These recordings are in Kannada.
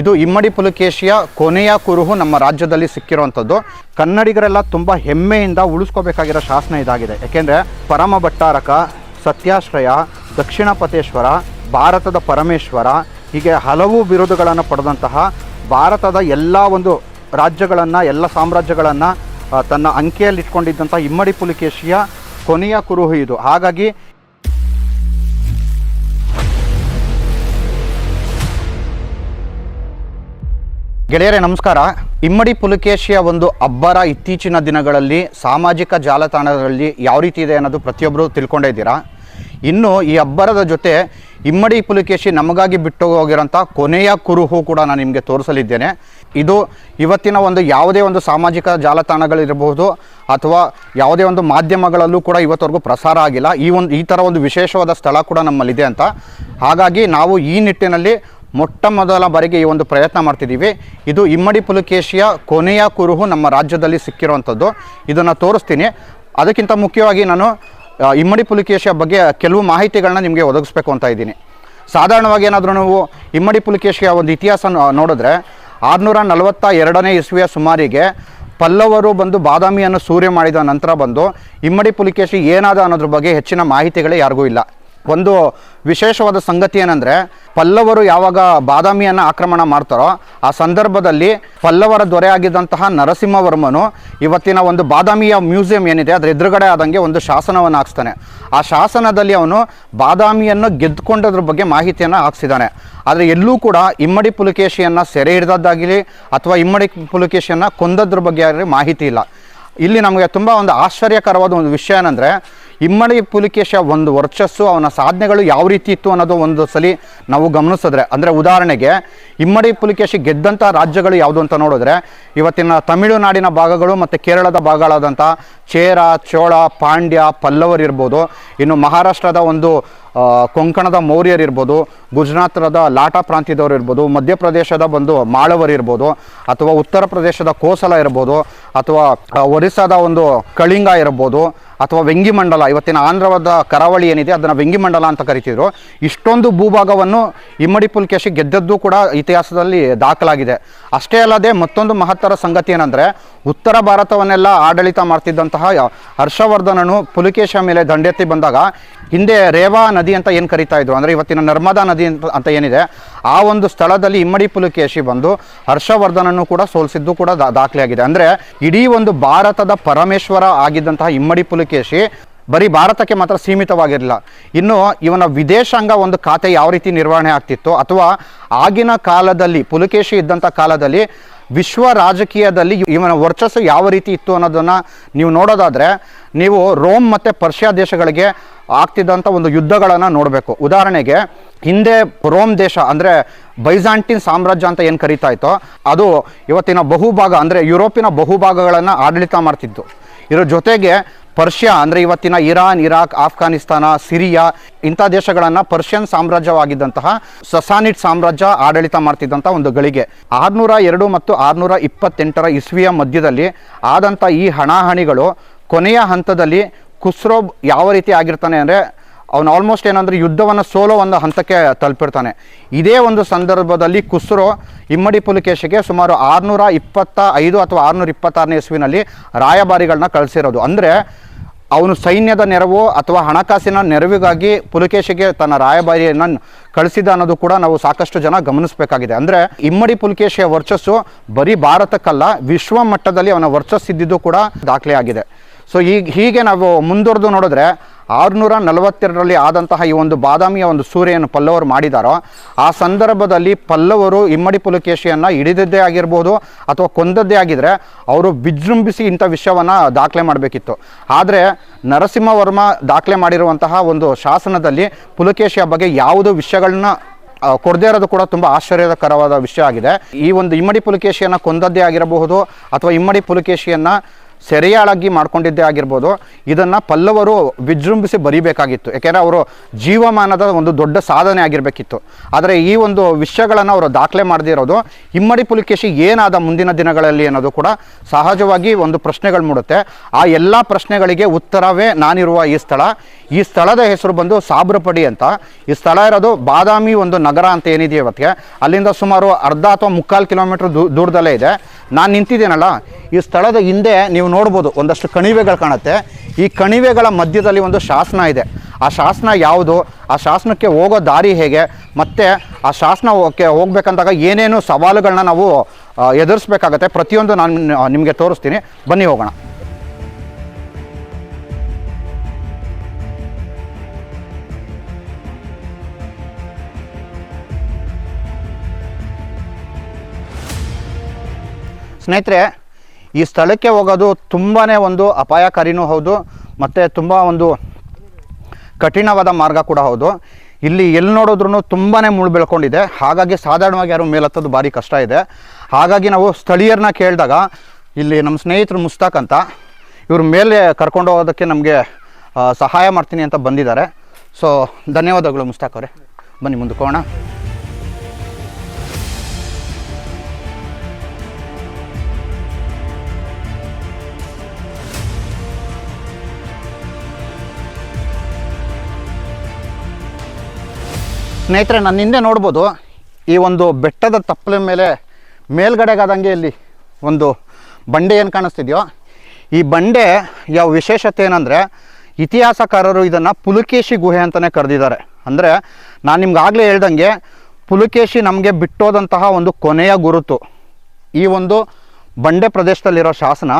ಇದು ಇಮ್ಮಡಿ ಪುಲಕೇಶಿಯ ಕೊನೆಯ ಕುರುಹು ನಮ್ಮ ರಾಜ್ಯದಲ್ಲಿ ಸಿಕ್ಕಿರುವಂಥದ್ದು. ಕನ್ನಡಿಗರೆಲ್ಲ ತುಂಬ ಹೆಮ್ಮೆಯಿಂದ ಉಳಿಸ್ಕೋಬೇಕಾಗಿರೋ ಶಾಸನ ಇದಾಗಿದೆ. ಯಾಕೆಂದರೆ ಪರಮ ಭಟ್ಟಾರಕ, ಸತ್ಯಾಶ್ರಯ, ದಕ್ಷಿಣ ಪತೇಶ್ವರ ಭಾರತದ ಪರಮೇಶ್ವರ, ಹೀಗೆ ಹಲವು ಬಿರುದುಗಳನ್ನು ಪಡೆದಂತಹ ಭಾರತದ ಎಲ್ಲ ಒಂದು ರಾಜ್ಯಗಳನ್ನು, ಎಲ್ಲ ಸಾಮ್ರಾಜ್ಯಗಳನ್ನು ತನ್ನ ಅಂಕೆಯಲ್ಲಿ ಇಟ್ಕೊಂಡಿದ್ದಂಥ ಇಮ್ಮಡಿ ಪುಲಿಕೇಶಿಯ ಕೊನೆಯ ಕುರುಹು ಇದು. ಹಾಗಾಗಿ ಗೆಳೆಯರೇ, ನಮಸ್ಕಾರ. ಇಮ್ಮಡಿ ಪುಲಕೇಶಿಯ ಒಂದು ಅಬ್ಬರ ಇತ್ತೀಚಿನ ದಿನಗಳಲ್ಲಿ ಸಾಮಾಜಿಕ ಜಾಲತಾಣಗಳಲ್ಲಿ ಯಾವ ರೀತಿ ಇದೆ ಅನ್ನೋದು ಪ್ರತಿಯೊಬ್ಬರು ತಿಳ್ಕೊಂಡೇ ಇದ್ದೀರಾ? ಇನ್ನು ಈ ಅಬ್ಬರದ ಜೊತೆ ಇಮ್ಮಡಿ ಪುಲಕೇಶಿ ನಮಗಾಗಿ ಬಿಟ್ಟು ಹೋಗಿರೋಂಥ ಕೊನೆಯ ಕುರುಹು ಕೂಡ ನಾನು ನಿಮಗೆ ತೋರಿಸಲಿದ್ದೇನೆ. ಇದು ಇವತ್ತಿನ ಒಂದು ಯಾವುದೇ ಒಂದು ಸಾಮಾಜಿಕ ಜಾಲತಾಣಗಳಿರಬಹುದು ಅಥವಾ ಯಾವುದೇ ಒಂದು ಮಾಧ್ಯಮಗಳಲ್ಲೂ ಕೂಡ ಇವತ್ತವರೆಗೂ ಪ್ರಸಾರ ಆಗಿಲ್ಲ. ಈ ಒಂದು, ಈ ಥರ ಒಂದು ವಿಶೇಷವಾದ ಸ್ಥಳ ಕೂಡ ನಮ್ಮಲ್ಲಿದೆ ಅಂತ. ಹಾಗಾಗಿ ನಾವು ಈ ನಿಟ್ಟಿನಲ್ಲಿ ಮೊಟ್ಟ ಮೊದಲ ಬಾರಿಗೆ ಈ ಒಂದು ಪ್ರಯತ್ನ ಮಾಡ್ತಿದ್ದೀವಿ. ಇದು ಇಮ್ಮಡಿ ಪುಲಕೇಶಿಯ ಕೊನೆಯ ಕುರುಹು ನಮ್ಮ ರಾಜ್ಯದಲ್ಲಿ ಸಿಕ್ಕಿರುವಂಥದ್ದು. ಇದನ್ನು ತೋರಿಸ್ತೀನಿ. ಅದಕ್ಕಿಂತ ಮುಖ್ಯವಾಗಿ ನಾನು ಇಮ್ಮಡಿ ಪುಲಕೇಶಿಯ ಬಗ್ಗೆ ಕೆಲವು ಮಾಹಿತಿಗಳನ್ನ ನಿಮಗೆ ಒದಗಿಸ್ಬೇಕು ಅಂತ ಇದ್ದೀನಿ. ಸಾಧಾರಣವಾಗಿ ಏನಾದರೂ ನಾವು ಇಮ್ಮಡಿ ಪುಲಕೇಶಿಯ ಒಂದು ಇತಿಹಾಸ ನೋಡಿದ್ರೆ ಆರುನೂರ ನಲವತ್ತ ಎರಡನೇ ಇಸ್ವಿಯ ಸುಮಾರಿಗೆ ಪಲ್ಲವರು ಬಂದು ಬಾದಾಮಿಯನ್ನು ಸೂರ್ಯ ಮಾಡಿದ ನಂತರ ಬಂದು ಇಮ್ಮಡಿ ಪುಲಿಕೇಶಿ ಏನಾದ ಅನ್ನೋದ್ರ ಬಗ್ಗೆ ಹೆಚ್ಚಿನ ಮಾಹಿತಿಗಳೇ ಯಾರಿಗೂ ಇಲ್ಲ. ಒಂದು ವಿಶೇಷವಾದ ಸಂಗತಿ ಏನಂದರೆ, ಪಲ್ಲವರು ಯಾವಾಗ ಬಾದಾಮಿಯನ್ನು ಆಕ್ರಮಣ ಮಾಡ್ತಾರೋ, ಆ ಸಂದರ್ಭದಲ್ಲಿ ಪಲ್ಲವರ ದೊರೆಯಾಗಿದ್ದಂತಹ ನರಸಿಂಹವರ್ಮನು ಇವತ್ತಿನ ಒಂದು ಬಾದಾಮಿಯ ಮ್ಯೂಸಿಯಂ ಏನಿದೆ, ಅದರ ಎದುರುಗಡೆ ಆದಂಗೆ ಒಂದು ಶಾಸನವನ್ನು ಹಾಕ್ಸ್ತಾನೆ. ಆ ಶಾಸನದಲ್ಲಿ ಅವನು ಬಾದಾಮಿಯನ್ನು ಗೆದ್ದುಕೊಂಡದ್ರ ಬಗ್ಗೆ ಮಾಹಿತಿಯನ್ನು ಹಾಕ್ಸಿದ್ದಾನೆ. ಆದರೆ ಎಲ್ಲೂ ಕೂಡ ಇಮ್ಮಡಿ ಪುಲಕೇಶಿಯನ್ನು ಸೆರೆ ಹಿಡಿದದ್ದಾಗಲಿ ಅಥವಾ ಇಮ್ಮಡಿ ಪುಲಕೇಶಿಯನ್ನು ಕೊಂದದ್ರ ಬಗ್ಗೆ ಆಗಲಿ ಮಾಹಿತಿ ಇಲ್ಲ. ಇಲ್ಲಿ ನಮಗೆ ತುಂಬ ಒಂದು ಆಶ್ಚರ್ಯಕರವಾದ ಒಂದು ವಿಷಯ ಏನಂದರೆ ಇಮ್ಮಡಿ ಪುಲಿಕೇಶ ಒಂದು ವರ್ಚಸ್ಸು, ಅವನ ಸಾಧನೆಗಳು ಯಾವ ರೀತಿ ಇತ್ತು ಅನ್ನೋದು ಒಂದು ಸಲ ನಾವು ಗಮನಿಸಿದ್ರೆ. ಅಂದರೆ ಉದಾಹರಣೆಗೆ, ಇಮ್ಮಡಿ ಪುಲಿಕೇಶಿ ಗೆದ್ದಂಥ ರಾಜ್ಯಗಳು ಯಾವುದು ಅಂತ ನೋಡಿದ್ರೆ, ಇವತ್ತಿನ ತಮಿಳುನಾಡಿನ ಭಾಗಗಳು ಮತ್ತು ಕೇರಳದ ಭಾಗಗಳಾದಂಥ ಚೇರ, ಚೋಳ, ಪಾಂಡ್ಯ ಪಲ್ಲವರಿರ್ಬೋದು ಇನ್ನು ಮಹಾರಾಷ್ಟ್ರದ ಒಂದು ಕೊಂಕಣದ ಮೌರ್ಯರಿರ್ಬೋದು ಗುಜರಾತ್ರದ ಲಾಟಾ ಪ್ರಾಂತ್ಯದವರು ಇರ್ಬೋದು, ಮಧ್ಯಪ್ರದೇಶದ ಬಂದು ಮಾಳವರಿರ್ಬೋದು ಅಥವಾ ಉತ್ತರ ಪ್ರದೇಶದ ಕೋಸಲ ಇರ್ಬೋದು, ಅಥವಾ ಒರಿಸ್ಸಾದ ಒಂದು ಕಳಿಂಗ ಇರ್ಬೋದು ಅಥವಾ ವೆಂಗಿಮಂಡಲ ಇವತ್ತಿನ ಆಂಧ್ರವಾದ ಕರಾವಳಿ ಏನಿದೆ, ಅದನ್ನು ವೆಂಗಿಮಂಡಲ ಅಂತ ಕರಿತಿದ್ರು. ಇಷ್ಟೊಂದು ಭೂಭಾಗವನ್ನು ಇಮ್ಮಡಿ ಪುಲ್ಕೇಶಿ ಗೆದ್ದದ್ದು ಕೂಡ ಇತಿಹಾಸದಲ್ಲಿ ದಾಖಲಾಗಿದೆ. ಅಷ್ಟೇ ಅಲ್ಲದೆ ಮತ್ತೊಂದು ಮಹತ್ತರ ಸಂಗತಿ ಏನಂದರೆ, ಉತ್ತರ ಭಾರತವನ್ನೆಲ್ಲ ಆಡಳಿತ ಮಾಡ್ತಿದ್ದಂತಹ ಹರ್ಷವರ್ಧನನು ಪುಲಿಕೇಶ ಮೇಲೆ ದಂಡೆತ್ತಿ ಬಂದಾಗ, ಹಿಂದೆ ರೇವಾ ನದಿ ಅಂತ ಏನು ಕರಿತಾ ಇದ್ರು? ಅಂದರೆ ಇವತ್ತಿನ ನರ್ಮದಾ ನದಿ ಅಂತ ಏನಿದೆ, ಆ ಒಂದು ಸ್ಥಳದಲ್ಲಿ ಇಮ್ಮಡಿ ಪುಲಿಕೇಶಿ ಬಂದು ಹರ್ಷವರ್ಧನನ್ನು ಕೂಡ ಸೋಲಿಸಿದ್ದು ಕೂಡ ದಾಖಲೆಯಾಗಿದೆ. ಅಂದರೆ ಇಡೀ ಒಂದು ಭಾರತದ ಪರಮೇಶ್ವರ ಆಗಿದ್ದಂತಹ ಇಮ್ಮಡಿ ಪುಲಿಕೇಶಿ ಬರೀ ಭಾರತಕ್ಕೆ ಮಾತ್ರ ಸೀಮಿತವಾಗಿರಲಿಲ್ಲ. ಇನ್ನು ಇವನ ವಿದೇಶಾಂಗ ಒಂದು ಖಾತೆ ಯಾವ ರೀತಿ ನಿರ್ವಹಣೆ ಆಗ್ತಿತ್ತು ಅಥವಾ ಆಗಿನ ಕಾಲದಲ್ಲಿ, ಪುಲಕೇಶಿ ಇದ್ದಂಥ ಕಾಲದಲ್ಲಿ ವಿಶ್ವ ರಾಜಕೀಯದಲ್ಲಿ ಇವನ ವರ್ಚಸ್ಸು ಯಾವ ರೀತಿ ಇತ್ತು ಅನ್ನೋದನ್ನು ನೀವು ನೋಡೋದಾದರೆ, ನೀವು ರೋಮ್ ಮತ್ತು ಪರ್ಷಿಯಾ ದೇಶಗಳಿಗೆ ಆಗ್ತಿದ್ದಂಥ ಒಂದು ಯುದ್ಧಗಳನ್ನು ನೋಡಬೇಕು. ಉದಾಹರಣೆಗೆ, ಹಿಂದೆ ರೋಮ್ ದೇಶ ಅಂದರೆ ಬೈಜಾಂಟಿನ್ ಸಾಮ್ರಾಜ್ಯ ಅಂತ ಏನು ಕರೀತಾ ಇತ್ತೋ, ಅದು ಇವತ್ತಿನ ಬಹುಭಾಗ ಅಂದರೆ ಯುರೋಪಿನ ಬಹುಭಾಗಗಳನ್ನು ಆಡಳಿತ ಮಾಡ್ತಿತ್ತು. ಇದರ ಜೊತೆಗೆ ಪರ್ಷಿಯಾ, ಅಂದರೆ ಇವತ್ತಿನ ಇರಾನ್, ಇರಾಕ್, ಆಫ್ಘಾನಿಸ್ತಾನ, ಸಿರಿಯಾ, ಇಂಥ ದೇಶಗಳನ್ನು ಪರ್ಷಿಯನ್ ಸಾಮ್ರಾಜ್ಯವಾಗಿದ್ದಂತಹ ಸಸಾನಿಟ್ ಸಾಮ್ರಾಜ್ಯ ಆಡಳಿತ ಮಾಡ್ತಿದ್ದಂಥ ಒಂದು ಗಳಿಗೆ. ಆರುನೂರ ಎರಡು ಮತ್ತು ಆರುನೂರ ಇಪ್ಪತ್ತೆಂಟರ ಇಸ್ವಿಯ ಮಧ್ಯದಲ್ಲಿ ಆದಂಥ ಈ ಹಣಾಹಣಿಗಳು ಕೊನೆಯ ಹಂತದಲ್ಲಿ ಖುಸ್ರೋ ಯಾವ ರೀತಿ ಆಗಿರ್ತಾನೆ ಅಂದರೆ ಅವನು ಆಲ್ಮೋಸ್ಟ್ ಏನಂದ್ರೆ ಯುದ್ಧವನ್ನು ಸೋಲೋ ಒಂದು ಹಂತಕ್ಕೆ ತಲುಪಿರ್ತಾನೆ. ಇದೇ ಒಂದು ಸಂದರ್ಭದಲ್ಲಿ ಕುಸ್ರೋ ಇಮ್ಮಡಿ ಪುಲಿಕೇಶಿಗೆ ಸುಮಾರು ಆರುನೂರ ಇಪ್ಪತ್ತ ಐದು ಅಥವಾ ಆರುನೂರ ಇಪ್ಪತ್ತಾರನೇ ಇಸ್ವಿನಲ್ಲಿ ರಾಯಭಾರಿಗಳನ್ನ ಕಳಿಸಿರೋದು. ಅಂದರೆ ಅವನು ಸೈನ್ಯದ ನೆರವು ಅಥವಾ ಹಣಕಾಸಿನ ನೆರವಿಗಾಗಿ ಪುಲಕೇಶಿಗೆ ತನ್ನ ರಾಯಭಾರಿಯನ್ನು ಕಳಿಸಿದ ಅನ್ನೋದು ಕೂಡ ನಾವು ಸಾಕಷ್ಟು ಜನ ಗಮನಿಸಬೇಕಾಗಿದೆ. ಅಂದರೆ ಇಮ್ಮಡಿ ಪುಲಿಕೇಶಿಯ ವರ್ಚಸ್ಸು ಬರೀ ಭಾರತಕ್ಕಲ್ಲ, ವಿಶ್ವ ಮಟ್ಟದಲ್ಲಿ ಅವನ ವರ್ಚಸ್ಸಿದ್ದಿದ್ದು ಕೂಡ ದಾಖಲೆಯಾಗಿದೆ. ಸೊ ಈಗ ಹೀಗೆ ನಾವು ಮುಂದುವರೆದು ನೋಡಿದ್ರೆ ಆರುನೂರ ನಲವತ್ತೆರಡರಲ್ಲಿ ಆದಂತಹ ಈ ಒಂದು ಬಾದಾಮಿಯ ಒಂದು ಸೂರ್ಯನ ಪಲ್ಲವರು ಮಾಡಿದಾರೋ, ಆ ಸಂದರ್ಭದಲ್ಲಿ ಪಲ್ಲವರು ಇಮ್ಮಡಿ ಪುಲಕೇಶಿಯನ್ನು ಹಿಡಿದದ್ದೇ ಆಗಿರ್ಬೋದು ಅಥವಾ ಕೊಂದದ್ದೇ ಆಗಿದ್ದರೆ ಅವರು ವಿಜೃಂಭಿಸಿ ಇಂಥ ವಿಷಯವನ್ನು ದಾಖಲೆ ಮಾಡಬೇಕಿತ್ತು. ಆದರೆ ನರಸಿಂಹವರ್ಮ ದಾಖಲೆ ಮಾಡಿರುವಂತಹ ಒಂದು ಶಾಸನದಲ್ಲಿ ಪುಲಕೇಶಿಯ ಬಗ್ಗೆ ಯಾವುದೋ ವಿಷಯಗಳನ್ನ ಕೊಡದೇ ಇರೋದು ಕೂಡ ತುಂಬ ಆಶ್ಚರ್ಯಕರವಾದ ವಿಷಯ ಆಗಿದೆ. ಈ ಒಂದು ಇಮ್ಮಡಿ ಪುಲಕೇಶಿಯನ್ನು ಕೊಂದದ್ದೇ ಆಗಿರಬಹುದು ಅಥವಾ ಇಮ್ಮಡಿ ಪುಲಕೇಶಿಯನ್ನು ಸೆರೆಯಾಳಾಗಿ ಮಾಡ್ಕೊಂಡಿದ್ದೇ ಆಗಿರ್ಬೋದು, ಇದನ್ನು ಪಲ್ಲವರು ವಿಜೃಂಭಿಸಿ ಬರೀಬೇಕಾಗಿತ್ತು. ಯಾಕೆಂದರೆ ಅವರು ಜೀವಮಾನದ ಒಂದು ದೊಡ್ಡ ಸಾಧನೆ ಆಗಿರಬೇಕಿತ್ತು. ಆದರೆ ಈ ಒಂದು ವಿಷಯಗಳನ್ನು ಅವರು ದಾಖಲೆ ಮಾಡದಿರೋದು ಇಮ್ಮಡಿ ಪುಲಿಕೇಶಿ ಏನಾದ ಮುಂದಿನ ದಿನಗಳಲ್ಲಿ ಅನ್ನೋದು ಕೂಡ ಸಹಜವಾಗಿ ಒಂದು ಪ್ರಶ್ನೆಗಳು ಮೂಡುತ್ತೆ. ಆ ಎಲ್ಲ ಪ್ರಶ್ನೆಗಳಿಗೆ ಉತ್ತರವೇ ನಾನಿರುವ ಈ ಸ್ಥಳ. ಈ ಸ್ಥಳದ ಹೆಸರು ಬಂದು ಸಾಬ್ರಪಡಿ ಅಂತ. ಈ ಸ್ಥಳ ಇರೋದು ಬಾದಾಮಿ ಒಂದು ನಗರ ಅಂತ ಏನಿದೆ ಇವತ್ತಿಗೆ. ಅಲ್ಲಿಂದ ಸುಮಾರು ಅರ್ಧ ಅಥವಾ ಮುಕ್ಕಾಲು ಕಿಲೋಮೀಟರ್ ದೂರದಲ್ಲೇ ಇದೆ. ನಾನು ನಿಂತಿದ್ದೀನಲ್ಲ, ಈ ಸ್ಥಳದ ಹಿಂದೆ ನೀವು ನೋಡ್ಬೋದು, ಒಂದಷ್ಟು ಕಣಿವೆಗಳು ಕಾಣುತ್ತೆ. ಈ ಕಣಿವೆಗಳ ಮಧ್ಯದಲ್ಲಿ ಒಂದು ಶಾಸನ ಇದೆ. ಆ ಶಾಸನ ಯಾವುದು? ಆ ಶಾಸನಕ್ಕೆ ಹೋಗೋ ದಾರಿ ಹೇಗೆ? ಮತ್ತು ಆ ಶಾಸನಕ್ಕೆ ಹೋಗ್ಬೇಕಂದಾಗ ಏನೇನು ಸವಾಲುಗಳನ್ನ ನಾವು ಎದುರಿಸ್ಬೇಕಾಗತ್ತೆ? ಪ್ರತಿಯೊಂದು ನಾನು ನಿಮಗೆ ತೋರಿಸ್ತೀನಿ. ಬನ್ನಿ ಹೋಗೋಣ. ಸ್ನೇಹಿತರೆ, ಈ ಸ್ಥಳಕ್ಕೆ ಹೋಗೋದು ತುಂಬಾ ಒಂದು ಅಪಾಯಕಾರಿನೂ ಹೌದು, ಮತ್ತು ತುಂಬ ಒಂದು ಕಠಿಣವಾದ ಮಾರ್ಗ ಕೂಡ ಹೌದು. ಇಲ್ಲಿ ಎಲ್ಲಿ ನೋಡಿದ್ರೂ ತುಂಬಾ ಮುಳು ಬೆಳ್ಕೊಂಡಿದೆ. ಹಾಗಾಗಿ ಸಾಧಾರಣವಾಗಿ ಯಾರು ಮೇಲತ್ತೋದು ಭಾರಿ ಕಷ್ಟ ಇದೆ. ಹಾಗಾಗಿ ನಾವು ಸ್ಥಳೀಯರನ್ನ ಕೇಳಿದಾಗ, ಇಲ್ಲಿ ನಮ್ಮ ಸ್ನೇಹಿತರು ಮುಸ್ತಾಕ್ ಅಂತ, ಇವ್ರ ಮೇಲೆ ಕರ್ಕೊಂಡು ಹೋಗೋದಕ್ಕೆ ನಮಗೆ ಸಹಾಯ ಮಾಡ್ತೀನಿ ಅಂತ ಬಂದಿದ್ದಾರೆ. ಸೊ ಧನ್ಯವಾದಗಳು ಮುಸ್ತಾಕ್ ಅವರೇ. ಬನ್ನಿ ಮುಂದಕ್ಕೆ ಹೋಗೋಣ. ಸ್ನೇಹಿತರೆ ನನ್ನ ಹಿಂದೆ ನೋಡ್ಬೋದು, ಈ ಒಂದು ಬೆಟ್ಟದ ತಪ್ಪಲ ಮೇಲೆ ಮೇಲ್ಗಡೆಗಾದಂಗೆ ಇಲ್ಲಿ ಒಂದು ಬಂಡೆ ಏನು ಕಾಣಿಸ್ತಿದೆಯೋ, ಈ ಬಂಡೆ ಯಾವ ವಿಶೇಷತೆ ಏನಂದರೆ, ಇತಿಹಾಸಕಾರರು ಇದನ್ನು ಪುಲಕೇಶಿ ಗುಹೆ ಅಂತಲೇ ಕರೆದಿದ್ದಾರೆ. ಅಂದರೆ, ನಾನು ನಿಮ್ಗಾಗಲೇ ಹೇಳ್ದಂಗೆ, ಪುಲಕೇಶಿ ನಮಗೆ ಬಿಟ್ಟೋದಂತಹ ಒಂದು ಕೊನೆಯ ಗುರುತು. ಈ ಒಂದು ಬಂಡೆ ಪ್ರದೇಶದಲ್ಲಿರೋ ಶಾಸನ,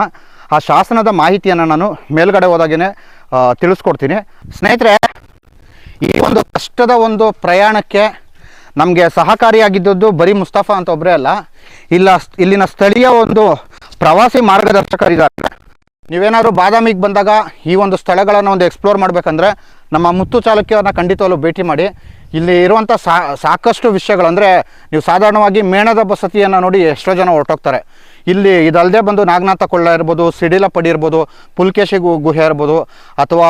ಆ ಶಾಸನದ ಮಾಹಿತಿಯನ್ನು ನಾನು ಮೇಲ್ಗಡೆ ಹೋದಾಗೇ ತಿಳಿಸ್ಕೊಡ್ತೀನಿ. ಸ್ನೇಹಿತರೆ ಈ ಒಂದು ಕಷ್ಟದ ಒಂದು ಪ್ರಯಾಣಕ್ಕೆ ನಮಗೆ ಸಹಕಾರಿಯಾಗಿದ್ದದ್ದು ಬರೀ ಮುಸ್ತಫಾ ಅಂತ ಒಬ್ಬರೇ ಅಲ್ಲ. ಇಲ್ಲ, ಇಲ್ಲಿನ ಸ್ಥಳೀಯ ಒಂದು ಪ್ರವಾಸಿ ಮಾರ್ಗದರ್ಶಕರಿದ್ದಾರೆ ನೀವೇನಾದ್ರು ಬಾದಾಮಿಗೆ ಬಂದಾಗ ಈ ಒಂದು ಸ್ಥಳಗಳನ್ನು ಒಂದು ಎಕ್ಸ್ಪ್ಲೋರ್ ಮಾಡಬೇಕಂದ್ರೆ ನಮ್ಮ ಮುತ್ತು ಚಾಲುಕ್ಯವ್ರನ್ನ ಖಂಡಿತವಾಗ್ಲೂ ಭೇಟಿ ಮಾಡಿ. ಇಲ್ಲಿ ಇರುವಂಥ ಸಾಕಷ್ಟು ವಿಷಯಗಳು ಅಂದರೆ ನೀವು ಸಾಧಾರಣವಾಗಿ ಮೇಣದ ಬಸತಿಯನ್ನು ನೋಡಿ ಎಷ್ಟೋ ಜನ ಹೊರಟೋಗ್ತಾರೆ. ಇಲ್ಲಿ ಇದಲ್ಲದೆ ಬಂದು ನಾಗನಾಥ ಕೊಳ್ಳ ಇರ್ಬೋದು ಸಿಡಿಲಪಡಿ ಇರ್ಬೋದು, ಪುಲ್ಕೇಶಿ ಗುಹೆ ಇರ್ಬೋದು, ಅಥವಾ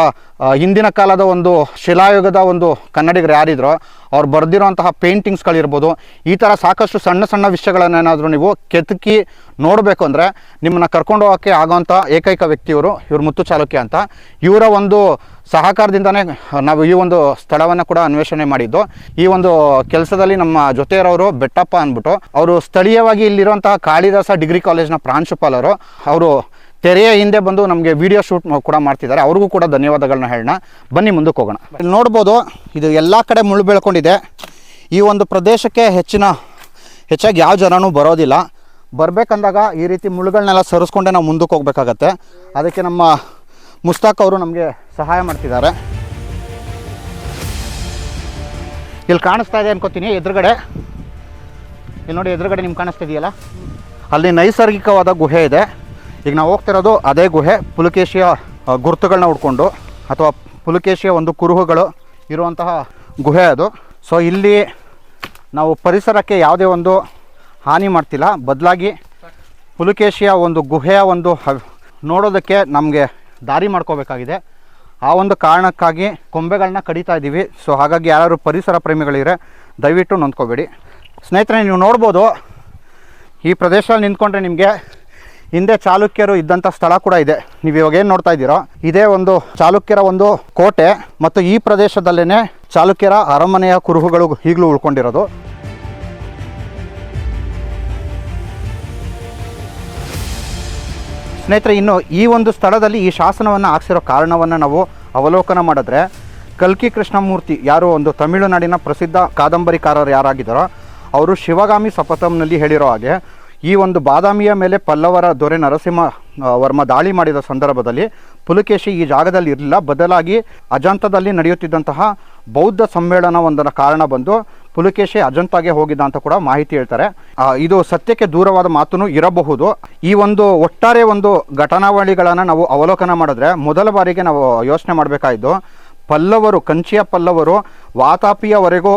ಹಿಂದಿನ ಕಾಲದ ಒಂದು ಶಿಲಾಯುಗದ ಒಂದು ಕನ್ನಡಿಗರು ಯಾರಿದ್ರೋ, ಅವ್ರು ಬರೆದಿರೋಂತಹ ಪೇಂಟಿಂಗ್ಸ್ಗಳಿರ್ಬೋದು ಈ ಥರ ಸಾಕಷ್ಟು ಸಣ್ಣ ಸಣ್ಣ ವಿಷಯಗಳನ್ನೇನಾದರೂ ನೀವು ಕೆತ್ತಕಿ ನೋಡಬೇಕು ಅಂದರೆ ನಿಮ್ಮನ್ನು ಕರ್ಕೊಂಡು ಹೋಗೋಕ್ಕೆ ಆಗೋಂಥ ಏಕೈಕ ವ್ಯಕ್ತಿಯವರು ಇವರು ಮುತ್ತು ಚಾಲುಕ್ಯ ಅಂತ. ಇವರ ಒಂದು ಸಹಕಾರದಿಂದನೇ ನಾವು ಈ ಒಂದು ಸ್ಥಳವನ್ನು ಕೂಡ ಅನ್ವೇಷಣೆ ಮಾಡಿದ್ದು. ಈ ಒಂದು ಕೆಲಸದಲ್ಲಿ ನಮ್ಮ ಜೊತೆ ಇರೋರು ಬೆಟ್ಟಪ್ಪ ಅಂದ್ಬಿಟ್ಟು, ಅವರು ಸ್ಥಳೀಯವಾಗಿ ಇಲ್ಲಿರುವಂತಹ ಕಾಳಿದಾಸ ಡಿಗ್ರಿ ಕಾಲೇಜ್ನ ಪ್ರಾಂಶುಪಾಲರು. ಅವರು ತೆರೆಯ ಹಿಂದೆ ಬಂದು ನಮಗೆ ವಿಡಿಯೋ ಶೂಟ್ ಕೂಡ ಮಾಡ್ತಿದ್ದಾರೆ. ಅವ್ರಿಗೂ ಕೂಡ ಧನ್ಯವಾದಗಳನ್ನ ಹೇಳೋಣ. ಬನ್ನಿ ಮುಂದಕ್ಕೆ ಹೋಗೋಣ. ಇಲ್ಲಿ ನೋಡ್ಬೋದು, ಇದು ಎಲ್ಲ ಕಡೆ ಮುಳ್ಳು ಬೆಳ್ಕೊಂಡಿದೆ. ಈ ಒಂದು ಪ್ರದೇಶಕ್ಕೆ ಹೆಚ್ಚಿನ, ಹೆಚ್ಚಾಗಿ ಯಾವ ಜನನೂ ಬರೋದಿಲ್ಲ. ಬರಬೇಕಂದಾಗ ಈ ರೀತಿ ಮುಳ್ಳುಗಳನ್ನೆಲ್ಲ ಸರಿಸ್ಕೊಂಡೆ ನಾವು ಮುಂದಕ್ಕೆ ಹೋಗ್ಬೇಕಾಗತ್ತೆ. ಅದಕ್ಕೆ ನಮ್ಮ ಮುಸ್ತಾಕ್ ಅವರು ನಮಗೆ ಸಹಾಯ ಮಾಡ್ತಿದ್ದಾರೆ. ಇಲ್ಲಿ ಕಾಣಿಸ್ತಾ ಇದೆ ಅನ್ಕೋತೀನಿ, ಎದುರುಗಡೆ. ಇಲ್ಲಿ ನೋಡಿ, ಎದುರುಗಡೆ ನಿಮ್ಗೆ ಕಾಣಿಸ್ತಾ ಇದೆಯಲ್ಲ? ಅಲ್ಲಿ ನೈಸರ್ಗಿಕವಾದ ಗುಹೆ ಇದೆ. ಈಗ ನಾವು ಹೋಗ್ತಿರೋದು ಅದೇ ಗುಹೆ, ಪುಲಕೇಶಿಯ ಗುರುತುಗಳನ್ನ ಹುಡ್ಕೊಂಡು, ಅಥವಾ ಪುಲಕೇಶಿಯ ಒಂದು ಕುರುಹುಗಳು ಇರುವಂತಹ ಗುಹೆ ಅದು. ಸೊ ಇಲ್ಲಿ ನಾವು ಪರಿಸರಕ್ಕೆ ಯಾವುದೇ ಒಂದು ಹಾನಿ ಮಾಡ್ತಿಲ್ಲ. ಬದಲಾಗಿ ಪುಲಕೇಶಿಯ ಒಂದು ಗುಹೆಯ ಒಂದು ನೋಡೋದಕ್ಕೆ ನಮಗೆ ದಾರಿ ಮಾಡ್ಕೋಬೇಕಾಗಿದೆ. ಆ ಒಂದು ಕಾರಣಕ್ಕಾಗಿ ಕೊಂಬೆಗಳನ್ನ ಕಡಿತಾ ಇದ್ದೀವಿ. ಸೊ ಹಾಗಾಗಿ ಯಾರು ಪರಿಸರ ಪ್ರೇಮಿಗಳಿದ್ರೆ ದಯವಿಟ್ಟು ನೊಂದ್ಕೋಬೇಡಿ. ಸ್ನೇಹಿತರೆ, ನೀವು ನೋಡ್ಬೋದು, ಈ ಪ್ರದೇಶದಲ್ಲಿ ನಿಂತ್ಕೊಂಡ್ರೆ ನಿಮಗೆ ಹಿಂದೆ ಚಾಲುಕ್ಯರು ಇದ್ದಂಥ ಸ್ಥಳ ಕೂಡ ಇದೆ. ನೀವು ಇವಾಗ ಏನು ನೋಡ್ತಾ ಇದ್ದೀರೋ, ಇದೇ ಒಂದು ಚಾಲುಕ್ಯರ ಒಂದು ಕೋಟೆ ಮತ್ತು ಈ ಪ್ರದೇಶದಲ್ಲೇ ಚಾಲುಕ್ಯರ ಅರಮನೆಯ ಕುರುಹುಗಳು ಈಗಲೂ ಉಳ್ಕೊಂಡಿರೋದು. ಸ್ನೇಹಿತರೆ, ಇನ್ನು ಈ ಒಂದು ಸ್ಥಳದಲ್ಲಿ ಈ ಶಾಸನವನ್ನು ಹಾಕ್ಸಿರೋ ಕಾರಣವನ್ನು ನಾವು ಅವಲೋಕನ ಮಾಡಿದ್ರೆ ಕಲ್ಕಿ ಕೃಷ್ಣಮೂರ್ತಿ ಯಾರು ಒಂದು ತಮಿಳುನಾಡಿನ ಪ್ರಸಿದ್ಧ ಕಾದಂಬರಿಕಾರರು ಯಾರಾಗಿದ್ದಾರೋ, ಅವರು ಶಿವಗಾಮಿ ಸಪಥಂನಲ್ಲಿ ಹೇಳಿರೋ ಹಾಗೆ, ಈ ಒಂದು ಬಾದಾಮಿಯ ಮೇಲೆ ಪಲ್ಲವರ ದೊರೆ ನರಸಿಂಹ ವರ್ಮ ದಾಳಿ ಮಾಡಿದ ಸಂದರ್ಭದಲ್ಲಿ ಪುಲಕೇಶಿ ಈ ಜಾಗದಲ್ಲಿ ಇರಲಿಲ್ಲ. ಬದಲಾಗಿ ಅಜಾಂತದಲ್ಲಿ ನಡೆಯುತ್ತಿದ್ದಂತಹ ಬೌದ್ಧ ಸಮ್ಮೇಳನ ಒಂದರ ಕಾರಣ ಬಂದು ಪುಲಕೇಶಿ ಅಜಂತಾಗೆ ಹೋಗಿದ್ದ ಅಂತ ಕೂಡ ಮಾಹಿತಿ ಹೇಳ್ತಾರೆ. ಇದು ಸತ್ಯಕ್ಕೆ ದೂರವಾದ ಮಾತೂ ಇರಬಹುದು. ಈ ಒಂದು ಒಟ್ಟಾರೆ ಒಂದು ಘಟನಾವಳಿಗಳನ್ನು ನಾವು ಅವಲೋಕನ ಮಾಡಿದ್ರೆ ಮೊದಲ ಬಾರಿಗೆ ನಾವು ಯೋಚನೆ ಮಾಡಬೇಕಾಯಿತು. ಪಲ್ಲವರು, ಕಂಚಿಯ ಪಲ್ಲವರು ವಾತಾಪಿಯವರೆಗೂ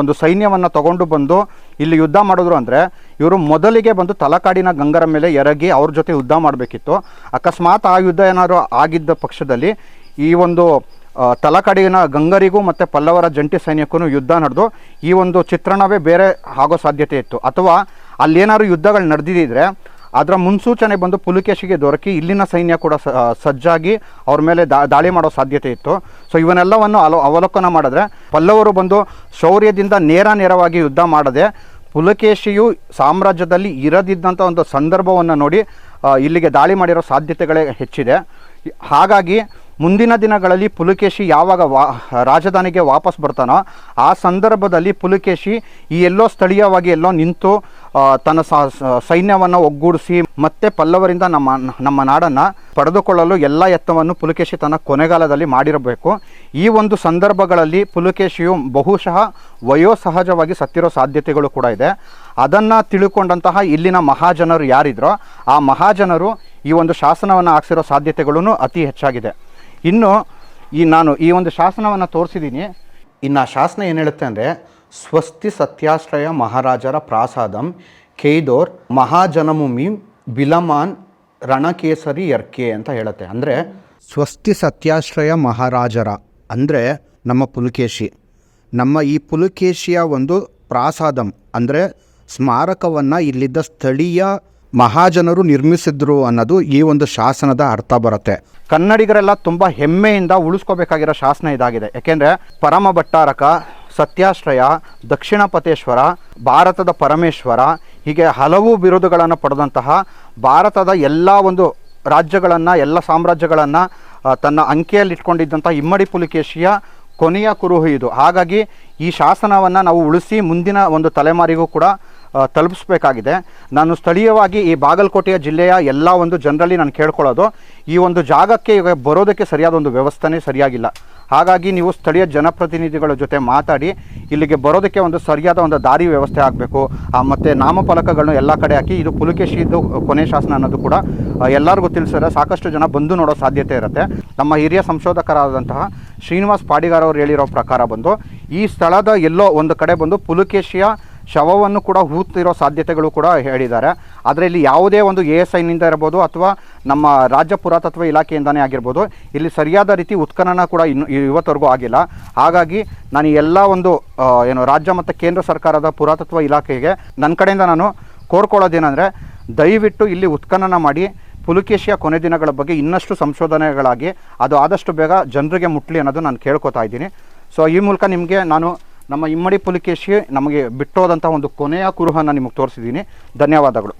ಒಂದು ಸೈನ್ಯವನ್ನು ತಗೊಂಡು ಬಂದು ಇಲ್ಲಿ ಯುದ್ಧ ಮಾಡಿದ್ರು ಅಂದರೆ ಇವರು ಮೊದಲಿಗೆ ಬಂದು ತಲಕಾಡಿನ ಗಂಗರ ಮೇಲೆ ಎರಗಿ ಅವ್ರ ಜೊತೆ ಯುದ್ಧ ಮಾಡಬೇಕಿತ್ತು. ಅಕಸ್ಮಾತ್ ಆ ಯುದ್ಧ ಏನಾದರೂ ಆಗಿದ್ದ ಪಕ್ಷದಲ್ಲಿ ಈ ಒಂದು ತಲಕಾಡಿನ ಗಂಗರಿಗೂ ಮತ್ತು ಪಲ್ಲವರ ಜಂಟಿ ಸೈನ್ಯಕ್ಕೂ ಯುದ್ಧ ನಡೆದು, ಈ ಒಂದು ಚಿತ್ರಣವೇ ಬೇರೆ ಆಗೋ ಸಾಧ್ಯತೆ ಇತ್ತು. ಅಥವಾ ಅಲ್ಲೇನಾದ್ರು ಯುದ್ಧಗಳು ನಡೆದಿದ್ದರೆ ಅದರ ಮುನ್ಸೂಚನೆ ಬಂದು ಪುಲಿಕೇಶಿಗೆ ದೊರಕಿ, ಇಲ್ಲಿನ ಸೈನ್ಯ ಕೂಡ ಸಜ್ಜಾಗಿ ಅವ್ರ ಮೇಲೆ ದಾಳಿ ಮಾಡೋ ಸಾಧ್ಯತೆ ಇತ್ತು. ಸೊ ಇವನ್ನೆಲ್ಲವನ್ನು ಅವಲೋಕನ ಮಾಡಿದ್ರೆ, ಪಲ್ಲವರು ಬಂದು ಶೌರ್ಯದಿಂದ ನೇರ ನೇರವಾಗಿ ಯುದ್ಧ ಮಾಡದೆ, ಪುಲಕೇಶಿಯು ಸಾಮ್ರಾಜ್ಯದಲ್ಲಿ ಇರದಿದ್ದಂಥ ಒಂದು ಸಂದರ್ಭವನ್ನು ನೋಡಿ ಇಲ್ಲಿಗೆ ದಾಳಿ ಮಾಡಿರೋ ಸಾಧ್ಯತೆಗಳೇ ಹೆಚ್ಚಿದೆ. ಹಾಗಾಗಿ ಮುಂದಿನ ದಿನಗಳಲ್ಲಿ ಪುಲಕೇಶಿ ಯಾವಾಗ ವಾ, ರಾಜಧಾನಿಗೆ ವಾಪಸ್ ಬರ್ತಾನೋ ಆ ಸಂದರ್ಭದಲ್ಲಿ ಪುಲಕೇಶಿ ಈ ಎಲ್ಲೋ ಸ್ಥಳೀಯವಾಗಿ ಎಲ್ಲೋ ನಿಂತು ತನ್ನ ಸೈನ್ಯವನ್ನು ಒಗ್ಗೂಡಿಸಿ ಮತ್ತೆ ಪಲ್ಲವರಿಂದ ನಮ್ಮ ನಮ್ಮ ನಾಡನ್ನು ಪಡೆದುಕೊಳ್ಳಲು ಎಲ್ಲ ಯತ್ನವನ್ನು ಪುಲಕೇಶಿ ತನ್ನ ಕೊನೆಗಾಲದಲ್ಲಿ ಮಾಡಿರಬೇಕು. ಈ ಒಂದು ಸಂದರ್ಭಗಳಲ್ಲಿ ಪುಲಕೇಶಿಯು ಬಹುಶಃ ವಯೋಸಹಜವಾಗಿ ಸತ್ತಿರೋ ಸಾಧ್ಯತೆಗಳು ಕೂಡ ಇದೆ. ಅದನ್ನು ತಿಳ್ಕೊಂಡಂತಹ ಇಲ್ಲಿನ ಮಹಾಜನರು ಯಾರಿದ್ರೋ ಆ ಮಹಾಜನರು ಈ ಒಂದು ಶಾಸನವನ್ನು ಹಾಕ್ಸಿರೋ ಸಾಧ್ಯತೆಗಳೂ ಅತಿ ಹೆಚ್ಚಾಗಿದೆ. ಇನ್ನು ಈ ನಾನು ಈ ಒಂದು ಶಾಸನವನ್ನು ತೋರಿಸಿದ್ದೀನಿ ಇನ್ನು ಆ ಶಾಸನ ಏನು ಹೇಳುತ್ತೆ ಅಂದರೆ ಸ್ವಸ್ತಿ ಸತ್ಯಾಶ್ರಯ ಮಹಾರಾಜರ ಪ್ರಾಸಾದಂ ಕೇದೋರ್ ಮಹಾಜನಮುಮಿ ಬಿಲಮಾನ್ ರಣಕೇಸರಿ ಯರ್ಕೆ ಅಂತ ಹೇಳುತ್ತೆ. ಅಂದರೆ ಸ್ವಸ್ತಿ ಸತ್ಯಾಶ್ರಯ ಮಹಾರಾಜರ ಅಂದರೆ ನಮ್ಮ ಪುಲಕೇಶಿ. ನಮ್ಮ ಈ ಪುಲಕೇಶಿಯ ಒಂದು ಪ್ರಾಸಾದಂ ಅಂದರೆ ಸ್ಮಾರಕವನ್ನು ಇಲ್ಲಿದ್ದ ಸ್ಥಳೀಯ ಮಹಾಜನರು ನಿರ್ಮಿಸಿದ್ರು ಅನ್ನೋದು ಈ ಒಂದು ಶಾಸನದ ಅರ್ಥ ಬರುತ್ತೆ. ಕನ್ನಡಿಗರೆಲ್ಲ ತುಂಬ ಹೆಮ್ಮೆಯಿಂದ ಉಳಿಸ್ಕೋಬೇಕಾಗಿರೋ ಶಾಸನ ಇದಾಗಿದೆ. ಯಾಕೆಂದರೆ ಪರಮ ಭಟ್ಟಾರಕ, ಸತ್ಯಾಶ್ರಯ ದಕ್ಷಿಣ ಪತೇಶ್ವರ ಭಾರತದ ಪರಮೇಶ್ವರ, ಹೀಗೆ ಹಲವು ಬಿರುದುಗಳನ್ನು ಪಡೆದಂತಹ ಭಾರತದ ಎಲ್ಲ ಒಂದು ರಾಜ್ಯಗಳನ್ನು, ಎಲ್ಲ ಸಾಮ್ರಾಜ್ಯಗಳನ್ನು ತನ್ನ ಅಂಕೆಯಲ್ಲಿ ಇಟ್ಕೊಂಡಿದ್ದಂಥ ಇಮ್ಮಡಿ ಪುಲಿಕೇಶಿಯ ಕೊನೆಯ ಕುರುಹು ಇದು. ಹಾಗಾಗಿ ಈ ಶಾಸನವನ್ನು ನಾವು ಉಳಿಸಿ ಮುಂದಿನ ಒಂದು ತಲೆಮಾರಿಗೂ ಕೂಡ ತಲುಪಿಸ್ಬೇಕಾಗಿದೆ. ನಾನು ಸ್ಥಳೀಯವಾಗಿ ಈ ಬಾಗಲಕೋಟೆಯ ಜಿಲ್ಲೆಯ ಎಲ್ಲ ಒಂದು ಜನರಲ್ಲಿ ನಾನು ಕೇಳ್ಕೊಳ್ಳೋದು, ಈ ಒಂದು ಜಾಗಕ್ಕೆ ಈಗ ಬರೋದಕ್ಕೆ ಸರಿಯಾದ ಒಂದು ವ್ಯವಸ್ಥೆನೇ ಸರಿಯಾಗಿಲ್ಲ. ಹಾಗಾಗಿ ನೀವು ಸ್ಥಳೀಯ ಜನಪ್ರತಿನಿಧಿಗಳ ಜೊತೆ ಮಾತಾಡಿ, ಇಲ್ಲಿಗೆ ಬರೋದಕ್ಕೆ ಒಂದು ಸರಿಯಾದ ಒಂದು ದಾರಿ ವ್ಯವಸ್ಥೆ ಆಗಬೇಕು. ಮತ್ತು ನಾಮಫಲಕಗಳನ್ನು ಎಲ್ಲ ಕಡೆ ಹಾಕಿ, ಇದು ಪುಲಕೇಶಿದ್ದು ಕೊನೆ ಶಾಸನ ಅನ್ನೋದು ಕೂಡ ಎಲ್ಲರಿಗೂ ತಿಳಿಸಿದ್ರೆ ಸಾಕಷ್ಟು ಜನ ಬಂದು ನೋಡೋ ಸಾಧ್ಯತೆ ಇರುತ್ತೆ. ನಮ್ಮ ಹಿರಿಯ ಸಂಶೋಧಕರಾದಂತಹ ಶ್ರೀನಿವಾಸ್ ಪಾಡಿಗಾರ್ ಅವರು ಹೇಳಿರೋ ಪ್ರಕಾರ ಬಂದು, ಈ ಸ್ಥಳದ ಎಲ್ಲೋ ಒಂದು ಕಡೆ ಬಂದು ಪುಲಕೇಶಿಯ ಶವವನ್ನು ಕೂಡ ಹೂತಿರೋ ಸಾಧ್ಯತೆಗಳು ಕೂಡ ಹೇಳಿದ್ದಾರೆ. ಆದರೆ ಇಲ್ಲಿ ಯಾವುದೇ ಒಂದು ಎ ಎಸ್ ಐನಿಂದ ಇರ್ಬೋದು ಅಥವಾ ನಮ್ಮ ರಾಜ್ಯ ಪುರಾತತ್ವ ಇಲಾಖೆಯಿಂದನೇ ಆಗಿರ್ಬೋದು, ಇಲ್ಲಿ ಸರಿಯಾದ ರೀತಿ ಉತ್ಖನನ ಕೂಡ ಇನ್ನು ಇವತ್ತವರೆಗೂ ಆಗಿಲ್ಲ. ಹಾಗಾಗಿ ನಾನು ಎಲ್ಲ ಒಂದು ಏನು ರಾಜ್ಯ ಮತ್ತು ಕೇಂದ್ರ ಸರ್ಕಾರದ ಪುರಾತತ್ವ ಇಲಾಖೆಗೆ ನನ್ನ ಕಡೆಯಿಂದ ನಾನು ಕೋರ್ಕೊಳ್ಳೋದೇನೆಂದರೆ ದಯವಿಟ್ಟು ಇಲ್ಲಿ ಉತ್ಖನನ ಮಾಡಿ, ಪುಲಕೇಶಿಯ ಕೊನೆ ದಿನಗಳ ಬಗ್ಗೆ ಇನ್ನಷ್ಟು ಸಂಶೋಧನೆಗಳಾಗಿ, ಅದು ಆದಷ್ಟು ಬೇಗ ಜನರಿಗೆ ಮುಟ್ಲಿ ಅನ್ನೋದು ನಾನು ಕೇಳ್ಕೊತಾ ಇದ್ದೀನಿ. ಸೊ ಈ ಮೂಲಕ ನಿಮಗೆ ನಾನು ನಮ್ಮ ಇಮ್ಮಡಿ ಪುಲಿಕೇಶಿ ನಮಗೆ ಬಿಟ್ಟೋದಂಥ ಒಂದು ಕೊನೆಯ ಕುರುಹನ್ನು ನಿಮಗೆ ತೋರಿಸಿದ್ದೀನಿ. ಧನ್ಯವಾದಗಳು.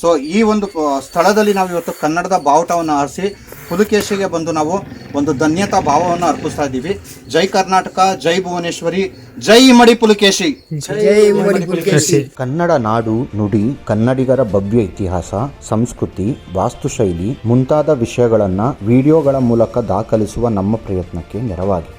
ಸೊ ಈ ಒಂದು ಸ್ಥಳದಲ್ಲಿ ನಾವು ಇವತ್ತು ಕನ್ನಡದ ಬಾವುಟವನ್ನು ಆರಿಸಿ ಪುಲಿಕೇಶಿಗೆ ಬಂದು ನಾವು ಒಂದು ಧನ್ಯತಾ ಭಾವವನ್ನು ಅರ್ಪಿಸ್ತಾ ಇದ್ದೀವಿ. ಜೈ ಕರ್ನಾಟಕ ಜೈ ಭುವನೇಶ್ವರಿ ಜೈ ಇಮ್ಮಡಿ ಪುಲಿಕೇಶಿ. ಕನ್ನಡ ನಾಡು ನುಡಿ ಕನ್ನಡಿಗರ ಭವ್ಯ ಇತಿಹಾಸ ಸಂಸ್ಕೃತಿ ವಾಸ್ತುಶೈಲಿ ಮುಂತಾದ ವಿಷಯಗಳನ್ನು ವಿಡಿಯೋಗಳ ಮೂಲಕ ದಾಖಲಿಸುವ ನಮ್ಮ ಪ್ರಯತ್ನಕ್ಕೆ ನೆರವಾಗಿ.